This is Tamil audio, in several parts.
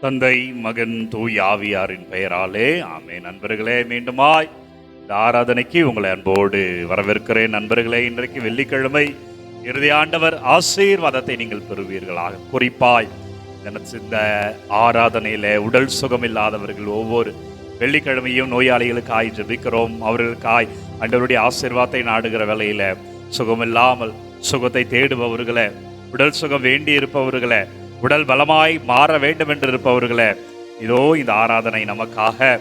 தந்தை மகன் தூய் ஆவியாரின் பெயராலே. ஆமே நண்பர்களே மீண்டுமாய் இந்த ஆராதனைக்கு உங்களை அன்போடு வரவேற்கிறேன். நண்பர்களே இன்றைக்கு வெள்ளிக்கிழமை இறுதி ஆண்டவர் ஆசீர்வாதத்தை நீங்கள் பெறுவீர்களாக. குறிப்பாய் இந்த- ஆராதனையில் உடல் சுகம் இல்லாதவர்கள் ஒவ்வொரு வெள்ளிக்கிழமையும் நோயாளிகளுக்காய் ஜெபிக்கிறோம். அவர்களுக்காய் அண்டவருடைய ஆசீர்வாதத்தை நாடுகிற வேலையில் சுகமில்லாமல் சுகத்தை தேடுபவர்களை உடல் சுகம் வேண்டி இருப்பவர்களை உடல் பலமாய் மாற வேண்டும் என்று இருப்பவர்களே இதோ இந்த ஆராதனை நமக்காக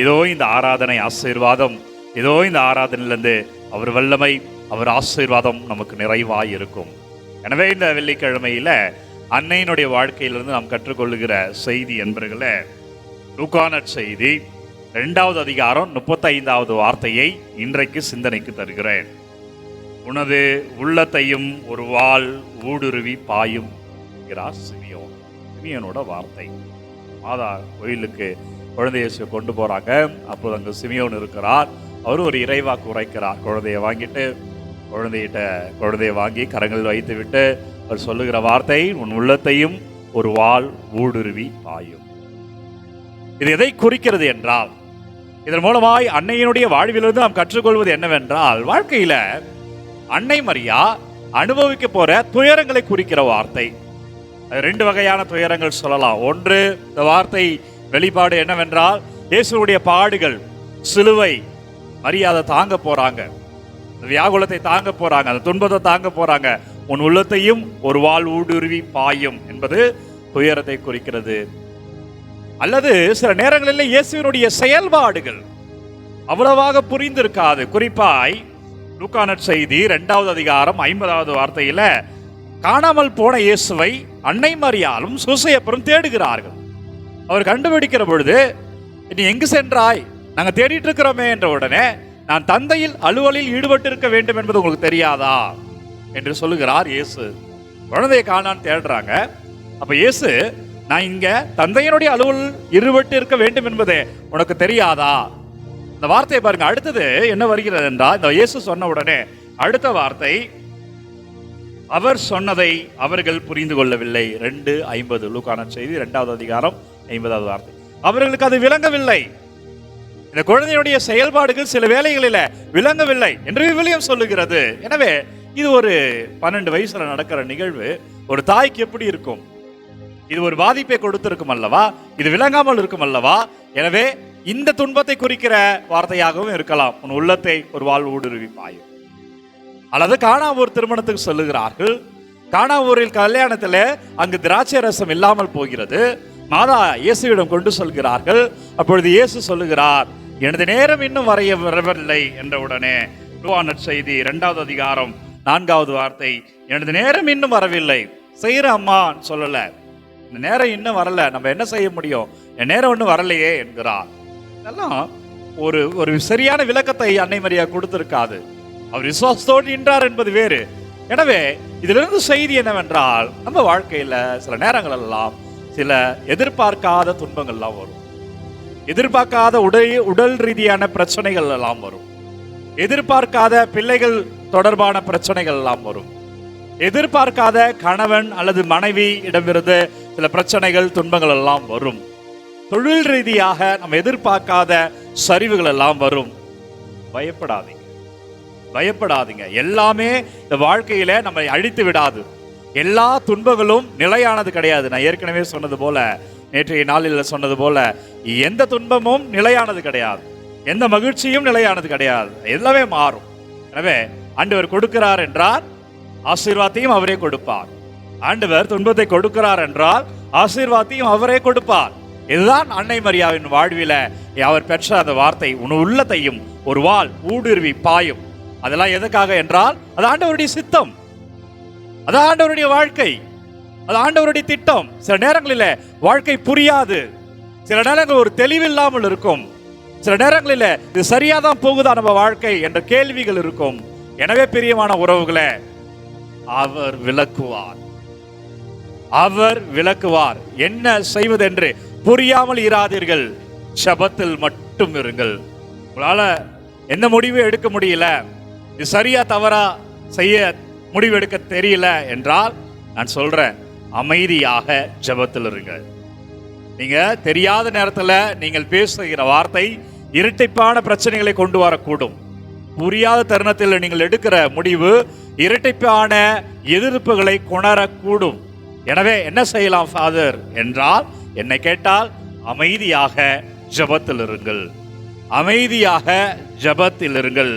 இதோ இந்த ஆராதனை ஆசீர்வாதம் இதோ இந்த ஆராதனையிலிருந்து அவர் வல்லமை அவர் ஆசீர்வாதம் நமக்கு நிறைவாய் இருக்கும் எனவே இந்த வெள்ளிக்கிழமையில அன்னையினுடைய வாழ்க்கையிலிருந்து நாம் கற்றுக்கொள்ளுகிற செய்தி என்பர்களே லூக்கான செய்தி ரெண்டாவது அதிகாரம் முப்பத்தைந்தாவது வார்த்தையை இன்றைக்கு சிந்தனைக்கு தருகிறேன். உனது உள்ளத்தையும் ஒரு வாள் ஊடுருவி பாயும். என்கிறார் சிமியோன் சிமியோனோட வார்த்தை. மாதா கோயிலுக்கு குழந்தை கொண்டு போறாங்க. அப்போது அங்கே சிமியோன் இருக்கிறார். அவர் ஒரு இறைவாக்கு உரைக்கிறார். குழந்தைய வாங்கிட்டு குழந்தைகிட்ட குழந்தைய வாங்கி கரங்களில் வைத்து விட்டு அவர் சொல்லுகிற வார்த்தை உன் உள்ளத்தையும் ஒரு வாள் ஊடுருவி பாயும். இது எதை குறிக்கிறது என்றால் இதன் மூலமாய் அன்னையினுடைய வாழ்விலிருந்து நாம் கற்றுக்கொள்வது என்னவென்றால் வாழ்க்கையில அன்னை மரியா அனுபவிக்க போற துயரங்களை குறிக்கிற வார்த்தை. ரெண்டு வகையான துயரங்கள் சொல்லலாம். ஒன்று இந்த வார்த்தை வெளிப்பாடு என்னவென்றால் இயேசுடைய பாடுகள் சிலுவை மரியாதை தாங்க போறாங்க. வியாகுலத்தை தாங்க போறாங்க அந்த துன்பத்தை தாங்க போறாங்க. உன் உள்ளத்தையும் ஒரு வாள் ஊடுருவி பாயும் என்பது துயரத்தை குறிக்கிறது. அல்லது சில நேரங்களில் இயேசுவினுடைய செயல்பாடுகள் அவ்வளவாக புரிந்திருக்காது. குறிப்பாய் லூக்கானட் செய்தி ரெண்டாவது அதிகாரம் ஐம்பதாவது வார்த்தையில காணாமல் போன இயேசுவை அன்னை மரியாலும் சுசையப்பரும் தேடுகிறார்கள். அவர் கண்டுபிடிக்கிற பொழுது நீ எங்கு சென்றாய்? நாங்கள் தேடிட்டு இருக்கிறோமே என்ற உடனே நான் தந்தையில் அலுவலில் ஈடுபட்டு இருக்க வேண்டும் என்பது உங்களுக்கு தெரியாதா? என்று சொல்லுகிறார் இயேசு. குழந்தையை காணான்னு தேடுறாங்க. அப்ப இயேசு நான் இங்க தந்தையினுடைய அலுவல் இருபட்டு இருக்க வேண்டும் என்பதே உனக்கு தெரியாதா? இந்த வார்த்தையை பாருங்க. அடுத்தது என்ன வருகிறது என்றால் இந்த இயேசு சொன்ன உடனே அடுத்த வார்த்தை அவர் சொன்னதை அவர்கள் புரிந்து கொள்ளவில்லை. ரெண்டு ஐம்பது. லூக்கான செய்தி இரண்டாவது அதிகாரம் ஐம்பதாவது வார்த்தை. அவர்களுக்கு அது விளங்கவில்லை. இந்த குழந்தையுடைய செயல்பாடுகள் சில வேலைகளில் விளங்கவில்லை என்று விவிலியம் சொல்லுகிறது. எனவே இது ஒரு பன்னெண்டு வயசுல நடக்கிற நிகழ்வு. ஒரு தாய்க்கு எப்படி இருக்கும்? இது ஒரு பாதிப்பை கொடுத்திருக்கும் அல்லவா? இது விளங்காமல் இருக்கும் அல்லவா? எனவே இந்த துன்பத்தை குறிக்கிற வார்த்தையாகவும் இருக்கலாம். உன் உள்ளத்தை ஒரு வாழ்வு ஊடுருவி பாயும். அல்லது காணாவூர் திருமணத்துக்கு சொல்லுகிறார்கள். காணாவூரில் கல்யாணத்தில் அங்கு திராட்சை ரசம் இல்லாமல் போகிறது. மாதா இயேசுவிடம் கொண்டு சொல்கிறார்கள். அப்பொழுது இயேசு சொல்லுகிறார் எனது நேரம் இன்னும் வரைய வரவில்லை என்ற உடனே லுவானட் செய்தி இரண்டாவது அதிகாரம் நான்காவது வார்த்தை எனது நேரம் இன்னும் வரவில்லை. செய்கிற அம்மான்னு சொல்லலை. இந்த நேரம் இன்னும் வரல. நம்ம என்ன செய்ய முடியும்? என் நேரம் ஒன்றும் வரலையே என்கிறார். இதெல்லாம் ஒரு ஒரு சரியான விளக்கத்தை அன்னை மரியா கொடுத்துருக்காது. அவர் விசுவாசத்தோடு நின்றார் என்பது வேறு. எனவே இதிலிருந்து செய்தி என்னவென்றால் நம்ம வாழ்க்கையில சில நேரங்கள் எல்லாம் சில எதிர்பார்க்காத துன்பங்கள்லாம் வரும். எதிர்பார்க்காத உடல் உடல் ரீதியான பிரச்சனைகள் எல்லாம் வரும். எதிர்பார்க்காத பிள்ளைகள் தொடர்பான பிரச்சனைகள் எல்லாம் வரும். எதிர்பார்க்காத கணவன் அல்லது மனைவி இடமிருந்து சில பிரச்சனைகள் துன்பங்கள் எல்லாம் வரும். தொழில் ரீதியாக நம்ம எதிர்பார்க்காத சரிவுகள் எல்லாம் வரும். பயப்படாதீங்க பயப்படாதீங்க. எல்லாமே இந்த வாழ்க்கையில நம்மை அழித்து விடாது. எல்லா துன்பங்களும் நிலையானது கிடையாது. நான் ஏற்கனவே சொன்னது போல நேற்றைய நாளில் சொன்னது போல எந்த துன்பமும் நிலையானது கிடையாது. எந்த மகிழ்ச்சியும் நிலையானது கிடையாது. எல்லாமே மாறும். எனவே ஆண்டவர் கொடுக்கிறார் என்றால் ஆசீர்வாதத்தையும் அவரே கொடுப்பார். ஆண்டவர் துன்பத்தை கொடுக்கிறார் என்றால் ஆசீர்வாதத்தையும் அவரே கொடுப்பார். இதுதான் அன்னை மரியாவின் வாழ்வில அவர் பெற்ற அந்த வார்த்தை. உன் உள்ளத்தையும் ஒரு வாள் ஊடுருவி பாயும். அதெல்லாம் எதுக்காக என்றால் அது ஆண்டவருடைய சித்தம். அது ஆண்டவருடைய வாழ்க்கை. அது ஆண்டவருடைய திட்டம். சில நேரங்களில் வாழ்க்கை புரியாது. சில நேரங்கள் ஒரு தெளிவில்லாமல் இருக்கும். சில நேரங்களில் இது சரியா தான் போகுதா நம்ம வாழ்க்கை என்ற கேள்விகள் இருக்கும். எனவே பிரியமான உறவுகளே அவர் விளக்குவார். அவர் விளக்குவார். என்ன செய்வதென்று புரியாமல் இராதீர்கள். சபத்தில் மட்டும் இருங்கள். உங்களால எந்த முடிவும் எடுக்க முடியல. இது சரியா தவறா செய்ய முடிவெடுக்க தெரியல என்றால் நான் சொல்றேன் அமைதியாக ஜெபத்தில் இருங்கள் நீங்க தெரியாத நேரத்தில் நீங்கள் பேசுகிற வார்த்தை இரட்டைப்பான பிரச்சனைகளை கொண்டு வரக்கூடும். புரியாத தருணத்தில் நீங்கள் எடுக்கிற முடிவு இரட்டைப்பான எதிர்ப்புகளை கொணரக்கூடும். எனவே என்ன செய்யலாம் ஃபாதர் என்றால் என்னை கேட்டால் அமைதியாக ஜெபத்தில் இருங்கள். அமைதியாக ஜெபத்தில் இருங்கள்.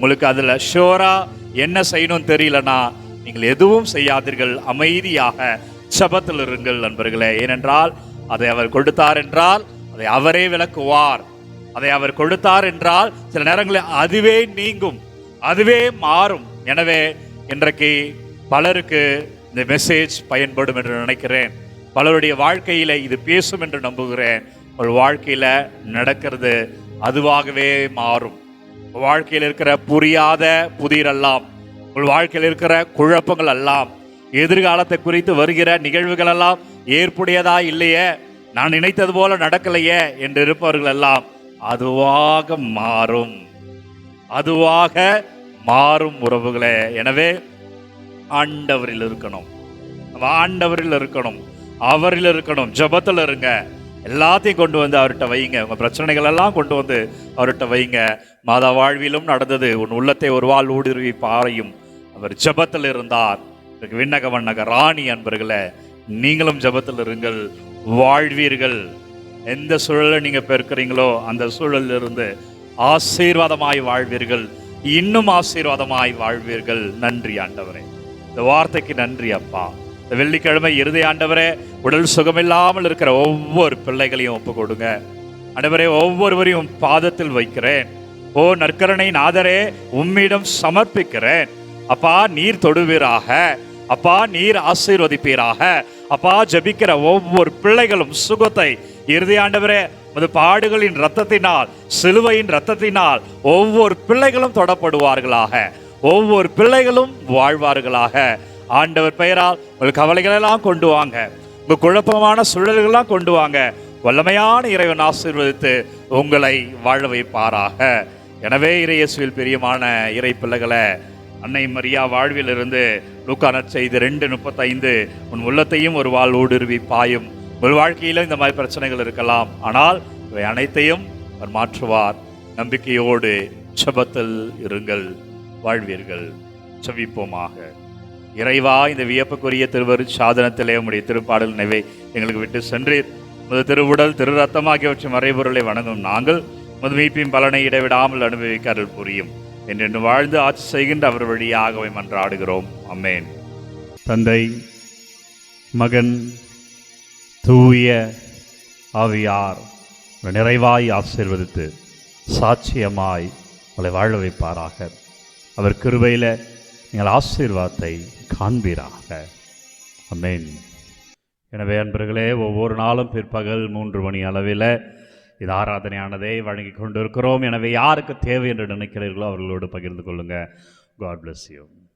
உங்களுக்கு அதில் ஷோராக என்ன செய்யணும்னு தெரியலனா நீங்கள் எதுவும் செய்யாதீர்கள். அமைதியாக சபத்தில் இருங்கள் நண்பர்களே. ஏனென்றால் அதை அவர் கொடுத்தார் என்றால் அதை அவரே விளக்குவார். அதை அவர் கொடுத்தார் என்றால் சில நேரங்களில் அதுவே நீங்கும். அதுவே மாறும். எனவே இன்றைக்கு பலருக்கு இந்த மெசேஜ் பயன்படும் என்று நினைக்கிறேன். பலருடைய வாழ்க்கையில் இது பேசும் என்று நம்புகிறேன். உங்கள் வாழ்க்கையில் நடக்கிறது அதுவாகவே மாறும். வாழ்க்கையில் இருக்கிற புரியாத புதிரெல்லாம் உங்கள் வாழ்க்கையில் இருக்கிற குழப்பங்கள் எல்லாம் எதிர்காலத்தை குறித்து வருகிற நிகழ்வுகள் எல்லாம் ஏற்புடையதா இல்லையே? நான் நினைத்தது போல நடக்கலையே என்று இருப்பவர்கள் எல்லாம் அதுவாக மாறும். அதுவாக மாறும் உறவுகளே. எனவே ஆண்டவரில் இருக்கணும். ஆண்டவரில் இருக்கணும். அவரில் இருக்கணும். ஜெபத்தில் இருங்க. எல்லாத்தையும் கொண்டு வந்து அவர்கிட்ட வைங்க. உங்கள் பிரச்சனைகள் எல்லாம் கொண்டு வந்து அவர்கிட்ட வைங்க. மாதா வாழ்விலும் நடந்தது. உன் உள்ளத்தை ஒரு வாழ் ஊடுருவி பாறையும். அவர் ஜெபத்தில் இருந்தார். விண்ணக வண்ணக ராணி அன்பர்களே நீங்களும் ஜெபத்தில் இருங்கள். வாழ்வீர்கள். எந்த சூழலில் நீங்கள் பெருக்கிறீங்களோ அந்த சூழலில் இருந்து ஆசீர்வாதமாய் வாழ்வீர்கள். இன்னும் ஆசீர்வாதமாய் வாழ்வீர்கள். நன்றி ஆண்டவரே. இந்த வார்த்தைக்கு நன்றி அப்பா. இந்த வெள்ளிக்கிழமை இறுதி ஆண்டவரே உடல் சுகமில்லாமல் இருக்கிற ஒவ்வொரு பிள்ளைகளையும் ஒப்பு கொடுங்க ஆண்டவரே ஒவ்வொருவரையும் பாதத்தில் வைக்கிறேன். ஓ நற்கரணை நாதரே உம்மிடம் சமர்ப்பிக்கிறேன். அப்பா நீர் தொடுவீராக. அப்பா நீர் ஆசீர்வதிப்பீராக. அப்பா ஜெபிக்கிற ஒவ்வொரு பிள்ளைகளும் சுகத்தை. இறுதி ஆண்டவரே அது பாடுகளின் ரத்தத்தினால் சிலுவையின் ரத்தத்தினால் ஒவ்வொரு பிள்ளைகளும் தொடப்படுவார்களாக. ஒவ்வொரு பிள்ளைகளும் வாழ்வார்களாக. ஆண்டவர் பெயரால் உங்கள் கவலைகளெல்லாம் கொண்டு வாங்க. உங்கள் குழப்பமான சூழல்கள்லாம் கொண்டு வாங்க. வல்லமையான இறைவன் ஆசீர்வதித்து உங்களை வாழ வைப்பாராக. எனவே இறையசுவில் பிரியமான இறை பிள்ளைகளை அன்னை மரியா வாழ்விலிருந்து லூக்கா செய்து ரெண்டு முப்பத்தைந்து உன் உள்ளத்தையும் ஒரு வாழ் ஊடுருவி பாயும் உங்கள் வாழ்க்கையில் இந்த மாதிரி பிரச்சனைகள் இருக்கலாம். ஆனால் இவை அனைத்தையும் அவர் மாற்றுவார். நம்பிக்கையோடு சபத்தில் இருங்கள். வாழ்வீர்கள். செவிப்போமாக இறைவா இந்த வியப்புக்குரிய திருவரு சாதனத்திலே உடைய திருப்பாடல் நினைவை எங்களுக்கு விட்டு சென்றீர். முது திருவுடல் திரு ரத்தம் ஆகியவற்றின் மறைபொருளை வணங்கும் நாங்கள் முதுமீப்பின் பலனை இடைவிடாமல் அனுபவிக்க அருள் புரியும். என்றென்று வாழ்ந்து ஆட்சி செய்கின்ற அவர் வழியாகவே மன்றாடுகிறோம். அம்மேன் தந்தை மகன் தூய ஆவியார் நிறைவாய் ஆசீர்வதித்து சாட்சியமாய் உங்களை வாழ வைப்பாராக. அவர் கிருபையில் நீங்கள் ஆசீர்வாதத்தை காண்பீராக. அமேன் எனவே அன்பர்களே ஒவ்வொரு நாளும் பிற்பகல் மூன்று மணி அளவில் இது ஆராதனையானதை வழங்கி கொண்டிருக்கிறோம். எனவே யாருக்கு தேவை என்று நினைக்கிறீர்களோ அவர்களோடு பகிர்ந்து கொள்ளுங்கள் காட் பிளஸ் யூ